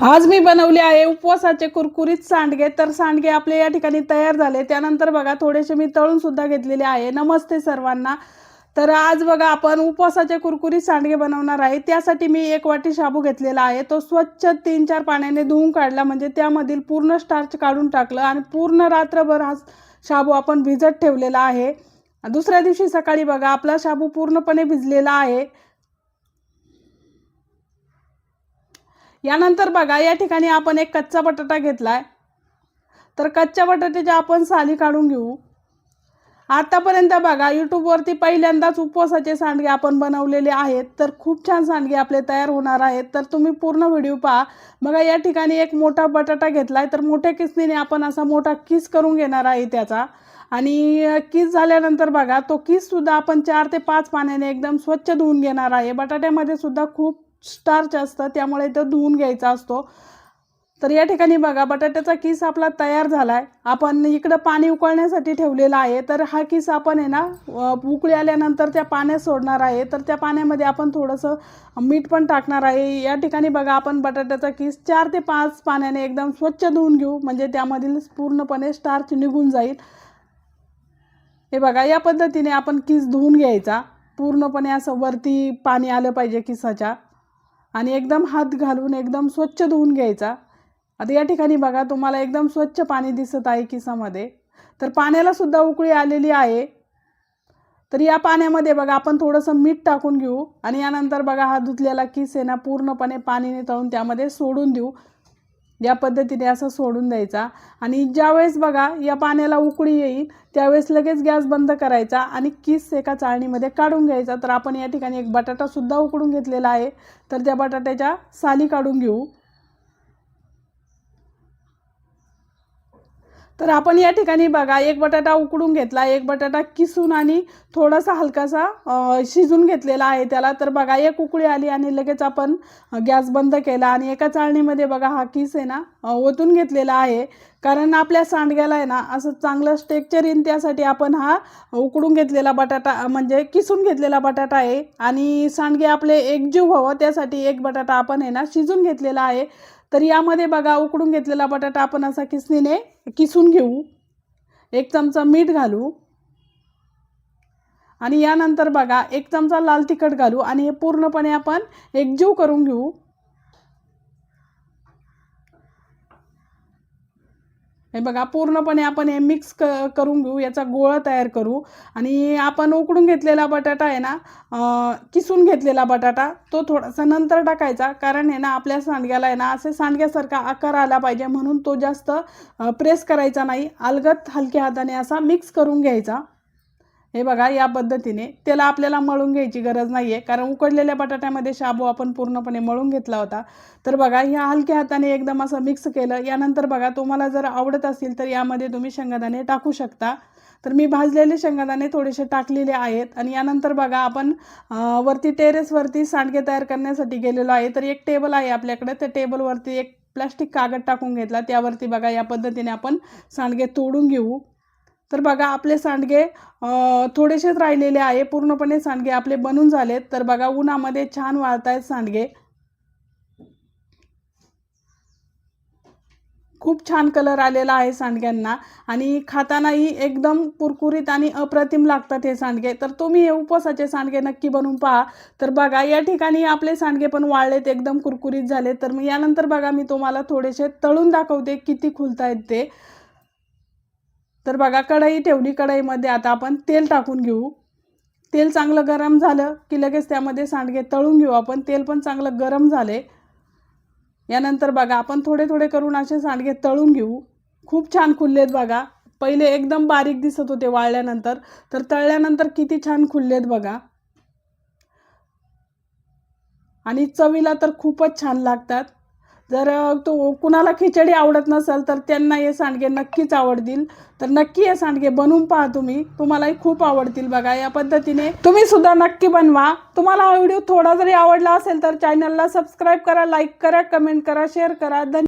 आज मी बनवले आहे उपवासाचे कुरकुरीत सांडगे. तर सांडगे आपले या ठिकाणी तयार झाले. त्यानंतर बघा थोडेसे मी तळून सुद्धा घेतलेले आहे. नमस्ते सर्वांना. तर आज बघा आपण उपवासाचे कुरकुरीत सांडगे बनवणार आहे. त्यासाठी मी एक वाटी शाबू घेतलेला आहे. तो स्वच्छ तीन चार पाण्याने धुवून काढला. म्हणजे त्यामधील पूर्ण स्टार्च काढून टाकलं. आणि पूर्ण रात्रभर हा शाबू आपण भिजत ठेवलेला आहे. दुसऱ्या दिवशी सकाळी बघा आपला शाबू पूर्णपणे भिजलेला आहे. यानंतर बघा या ठिकाणी आपण एक कच्चा बटाटा घेतलाय. तर कच्च्या बटाट्याच्या आपण साली काढून घेऊ. आतापर्यंत बघा यूट्यूबवरती पहिल्यांदाच उपवासाचे सांडगे आपण बनवलेले आहेत. तर खूप छान सांडगे आपले तयार होणार आहेत. तर तुम्ही पूर्ण व्हिडिओ पहा. बघा या ठिकाणी एक मोठा बटाटा घेतला आहे तर मोठ्या किसनीने आपण असा मोठा किस करून घेणार आहे त्याचा. आणि किस झाल्यानंतर बघा तो किस सुद्धा आपण चार ते पाच पाण्याने एकदम स्वच्छ धुवून घेणार आहे. बटाट्यामध्ये सुद्धा खूप स्टार्च असतं त्यामुळे तो धुवून घ्यायचा असतो. तर या ठिकाणी बघा बटाट्याचा किस आपला तयार झाला आहे आपण इकडं पाणी उकळण्यासाठी ठेवलेला आहे. तर हा किस आपण आहे ना उकळी आल्यानंतर त्या पाण्यात सोडणार आहे. तर त्या पाण्यामध्ये आपण थोडंसं मीठ पण टाकणार आहे. या ठिकाणी बघा आपण बटाट्याचा किस चार ते पाच पाण्याने एकदम स्वच्छ धुवून घेऊ. म्हणजे त्यामधील पूर्णपणे स्टार्च निघून जाईल. हे बघा या पद्धतीने आपण किस धुवून घ्यायचा. पूर्णपणे असं वरती पाणी आलं पाहिजे किसाच्या. आणि एकदम हात घालून एकदम स्वच्छ धुवून घ्यायचा. आता या ठिकाणी बघा तुम्हाला एकदम स्वच्छ पाणी दिसत आहे किसामध्ये. तर पाण्याला सुद्धा उकळी आलेली आहे. तर या पाण्यामध्ये बघा आपण थोडंसं मीठ टाकून घेऊ आणि यानंतर बघा हा धुतलेला किस आहे ना पूर्णपणे पाणीने तळून त्यामध्ये सोडून देऊ. या पद्धतीने असं सोडून द्यायचा. आणि ज्यावेळेस बघा या पाण्याला उकळी येईल त्यावेळेस लगेच गॅस बंद करायचा आणि किस एका चाळणीमध्ये काढून घ्यायचा. तर आपण या ठिकाणी एक बटाटासुद्धा उकडून घेतलेला आहे. तर त्या बटाट्याच्या साली काढून घेऊ. तर आपण या ठिकाणी बघा एक बटाटा उकडून घेतला एक बटाटा किसून आणि थोडासा हलकासा शिजून घेतलेला आहे त्याला. तर बघा एक उकळी आली आणि लगेच आपण गॅस बंद केला आणि एका चाळणीमध्ये बघा हा किस आहे ना ओतून घेतलेला आहे. कारण आपल्या सांडग्याला आहे ना असं चांगलं स्ट्रेक्चर येईन त्यासाठी आपण हा उकडून घेतलेला बटाटा म्हणजे किसून घेतलेला बटाटा आहे. आणि सांडगे आपले एकजीव व्हावं त्यासाठी एक बटाटा आपण आहे ना शिजून घेतलेला आहे. तर यामध्ये बघा उकडून घेतलेला बटाटा आपण असा किसनीने किसून घेऊ. एक चमचा मीठ घालू. आणि यानंतर बघा एक चमचा लाल तिखट घालू. आणि हे पूर्णपणे आपण एकजीव करून घेऊ. हे बघा पूर्णपणे आपण हे मिक्स क करून घेऊ याचा गोळा तयार करू. आणि आपण उकडून घेतलेला बटाटा आहे ना किसून घेतलेला बटाटा तो थोडासा नंतर टाकायचा. कारण आहे ना आपल्या सांडग्याला आहे ना असे सांडग्यासारखा आकार आला पाहिजे म्हणून तो जास्त प्रेस करायचा नाही. अलगत हलक्या हाताने असा मिक्स करून घ्यायचा. हे बघा या पद्धतीने त्याला आपल्याला मळून घ्यायची गरज नाही आहे कारण उकडलेल्या बटाट्यामध्ये शाबू आपण पूर्णपणे मळून घेतला होता. तर बघा ह्या हलक्या हाताने एकदम असं मिक्स केलं. यानंतर बघा तुम्हाला जर आवडत असेल तर यामध्ये तुम्ही शेंगादाणे टाकू शकता. तर मी भाजलेले शेंगादाणे थोडेसे टाकलेले आहेत. आणि यानंतर बघा आपण वरती टेरेसवरती सांडगे तयार करण्यासाठी गेलेलो आहे. तर एक टेबल आहे आपल्याकडे. त्या टेबलवरती एक प्लास्टिक कागद टाकून घेतला. त्यावरती बघा या पद्धतीने आपण सांडगे तोडून घेऊ. तर बघा आपले सांडगे थोडेसेच राहिलेले आहे. पूर्णपणे सांडगे आपले बनून झालेत. तर बघा उन्हामध्ये छान वाळत आहेत सांडगे. खूप छान कलर आलेला आहे सांडग्यांना. आणि खातानाही एकदम कुरकुरीत आणि अप्रतिम लागतात हे सांडगे. तर तुम्ही हे उपवासाचे सांडगे नक्की बनवून पहा. तर बघा या ठिकाणी आपले सांडगे पण वाळलेत एकदम कुरकुरीत झाले तर मग यानंतर बघा मी तुम्हाला थोडेसे तळून दाखवते किती खुलतायत ते. तर बघा कढई ठेवली कढईमध्ये. आता आपण तेल टाकून घेऊ. तेल चांगलं गरम झालं की लगेच त्यामध्ये सांडगे तळून घेऊ. आपण तेल पण चांगलं गरम झाले. यानंतर बघा आपण थोडे थोडे करून असे सांडगे तळून घेऊ. खूप छान खुललेत बघा. पहिले एकदम बारीक दिसत होते वाळल्यानंतर. तर तळल्यानंतर किती छान खुललेत बघा. आणि चवीला तर खूपच छान लागतात. जर तो कुणाला खिचडी आवडत नसेल तर त्यांना हे सांडगे नक्कीच आवडतील. तर नक्की हे सांडगे बनवून पहा तुम्ही. तुम्हालाही खूप आवडतील बघा. या पद्धतीने तुम्ही सुद्धा नक्की बनवा. तुम्हाला हा व्हिडिओ थोडा जरी आवडला असेल तर चॅनलला सबस्क्राईब करा लाईक करा कमेंट करा शेअर करा. धन्यवाद